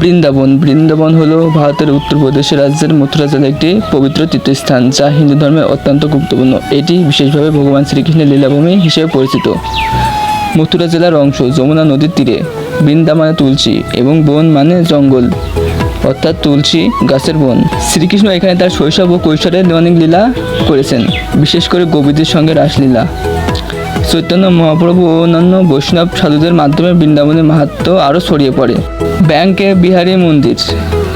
বৃন্দাবন। বৃন্দাবন হলো ভারতের উত্তরপ্রদেশ রাজ্যের মথুরা জেলার একটি পবিত্র তীর্থস্থান, যা হিন্দু ধর্মের অত্যন্ত গুরুত্বপূর্ণ। এটি বিশেষভাবে ভগবান শ্রীকৃষ্ণের লীলাভূমি হিসেবে পরিচিত। মথুরা জেলার অংশ যমুনা নদীর তীরে, বৃন্দা মানে তুলসী এবং বন মানে জঙ্গল, অর্থাৎ তুলসী গাছের বন। শ্রীকৃষ্ণ এখানে তার শৈশব ও কৈশোরের অনেক লীলা করেছেন, বিশেষ করে গোপীদের সঙ্গে রাসলীলা। চৈতন্য মহাপ্রভু ও অন্যান্য বৈষ্ণব সাধুদের মাধ্যমে বৃন্দাবনের মাহাত্ম আরও ছড়িয়ে পড়ে। ব্যাংকে বিহারী মন্দির,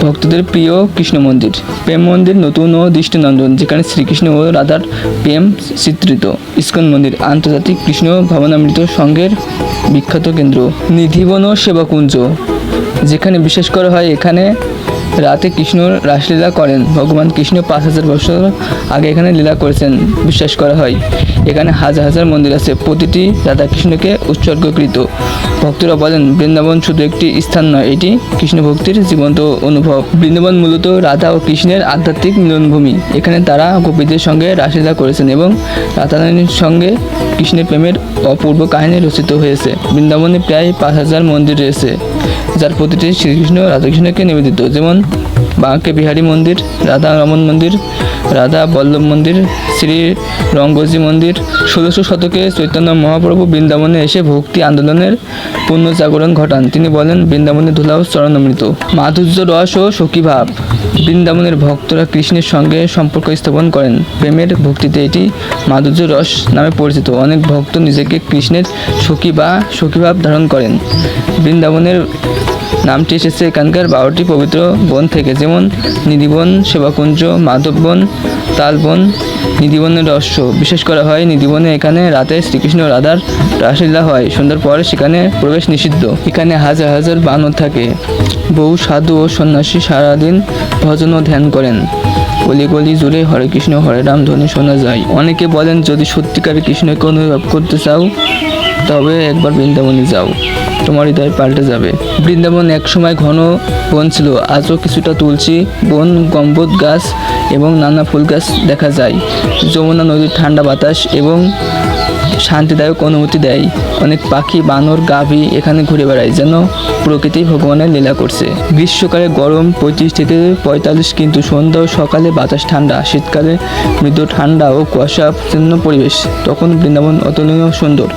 ভক্তদের প্রিয় কৃষ্ণ মন্দির, প্রেম মন্দির নতুন ও দৃষ্টিনন্দন, যেখানে শ্রীকৃষ্ণ ও রাধার প্রেম চিত্রিত। ইস্কন মন্দির, আন্তর্জাতিক কৃষ্ণ ভবনামৃত সংঘের বিখ্যাত কেন্দ্র। নিধিবন সেবাকুঞ্জ, যেখানে বিশেষ করা হয় এখানে রাতে কৃষ্ণ রাসলীলা করেন। ভগবান কৃষ্ণ পাঁচ হাজার বছর আগে এখানে লীলা করেছেন, বিশ্বাস করা হয়। এখানে হাজার হাজার মন্দির আছে। প্রতিটি রাধাকৃষ্ণকে উৎসর্গকৃত। ভক্তরা বলেন, বৃন্দাবন শুধু একটি স্থান নয়, এটি কৃষ্ণ ভক্তির জীবন্ত অনুভব। বৃন্দাবন মূলত রাধা ও কৃষ্ণের আধ্যাত্মিক মিলনভূমি। এখানে তারা গোপীদের সঙ্গে রাসলীলা করেছেন এবং রাধারানীর সঙ্গে কৃষ্ণের প্রেমের অপূর্ব কাহিনী রচিত হয়েছে। বৃন্দাবনে প্রায় পাঁচ হাজার মন্দির রয়েছে। যার প্রতিটি শ্রীকৃষ্ণ রাধাকৃষ্ণকে নিবেদিত। যেমন বাঁকে বিহারী মন্দির, রাধা রমন মন্দির, রাধা বল্লভ মন্দির, শ্রী রঙ্গজি মন্দির, ষোলোশো শতকে চৈতন্য মহাপ্রভু বৃন্দাবনে এসে ভক্তি আন্দোলনের পূর্ণ জাগরণ ঘটান। তিনি বলেন বৃন্দাবনের ধুলাও চরণামৃত, মাধুর্য, রস ও সখীভাব। বৃন্দাবনের ভক্তরা কৃষ্ণের সঙ্গে সম্পর্ক স্থাপন করেন। প্রেমের ভক্তিতে এটি মাধুর্য, রস নামে পরিচিত। অনেক ভক্ত নিজেকে কৃষ্ণের সখী বা সখীভাব ধারণ করেন। বৃন্দাবনের নামটি এসেছে এখানকার বারোটি পবিত্র বন থেকে, যেমন নিধিবন, সেবাকুঞ্জ, মাধববন, তালবন, নিধিবনের রহস্য। বিশেষ করা হয়, নিধিবনে এখানে রাতে শ্রীকৃষ্ণ রাধার রাসলীলা হয়। সন্ধ্যার পরে সেখানে প্রবেশ নিষিদ্ধ। এখানে হাজার হাজার বানর থাকে। বহু সাধু ও সন্ন্যাসী সারাদিন ভজন ও ধ্যান করেন। গলি গলি জুড়ে হরে কৃষ্ণ, হরে রাম ধ্বনি শোনা যায়। অনেকে বলেন, যদি সত্যিকার কৃষ্ণকে অনুভব করতে চাও, তবে একবার বৃন্দাবনে যাও। তোমার হৃদয় পাল্টে যাবে। বৃন্দাবন একসময় ঘন বন ছিল, আজও কিছুটা তুলসী বন গম্বুদ গাছ এবং নানা ফুল গাছ দেখা যায়। যমুনা নদীর ঠান্ডা বাতাস এবং শান্তিদায়ক অনুভূতি দেয়। অনেক পাখি, বানর, গাভী এখানে ঘুরে বেড়ায়, যেন প্রকৃতি ভগবানের লীলা করছে। গ্রীষ্মকালে গরম পঁয়ত্রিশ থেকে পঁয়তাল্লিশ, কিন্তু সন্ধ্যা সকালে বাতাস ঠান্ডা, শীতকালে মৃদু ঠান্ডা ও কুয়াশাচ্ছন্ন পরিবেশ। তখন বৃন্দাবন অতুলনীয় সুন্দর।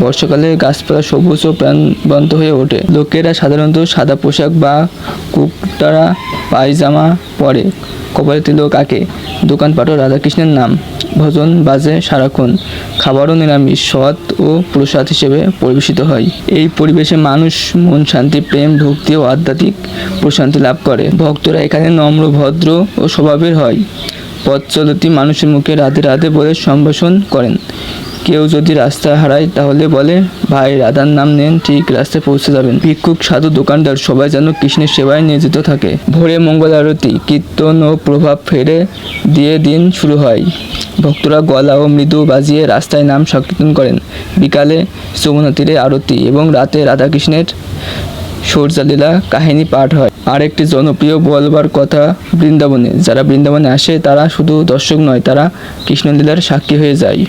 বর্ষাকালে গাছপালা সবুজ ও প্রাণবন্ত হয়ে ওঠে। লোকেরা সাধারণত সাদা পোশাক বা কুকটারা পায়জামা পরে। কপালে তিলক আঁকে। দোকানপাটও রাধাকৃষ্ণের নাম। ভজন বাজে সারাক্ষণ। খাবারও নিরামিষ। সৎ ও প্রসাদ হিসেবে পরিবেশিত হয় এই পরিবেশে মানুষ মন শান্তি, প্রেম, ভক্তি ও আধ্যাত্মিক প্রশান্তি লাভ করে। ভক্তরা এখানে নম্র, ভদ্র ও স্বভাবের হয়। পথ চলতি মানুষের মুখে রাধে রাধে বলে সম্ভাষণ করেন। কেউ যদি রাস্তা হারায় তাহলে বলে, ভাই, রাধার নাম নেন, ঠিক রাস্তায় পৌঁছে যাবেন। ভিক্ষুক, সাধু, দোকানদার সবাই যেন কৃষ্ণের সেবায় নিয়োজিত থাকে। ভোরে মঙ্গল আরতি, কীর্তন ও প্রভাব ফেরে দিয়ে দিন শুরু হয়। ভক্তরা গলা ও মৃদু বাজিয়ে রাস্তায় নাম সংকীর্তন করেন। বিকালে যমুনা তীরে আরতি এবং রাতে রাধাকৃষ্ণের সূর্যালীলা কাহিনী পাঠ হয়। আরেকটি জনপ্রিয় বলবার কথা বৃন্দাবনে। যারা বৃন্দাবনে আসে, তারা শুধু দর্শক নয়, তারা কৃষ্ণলীলার সাক্ষী হয়ে যায়।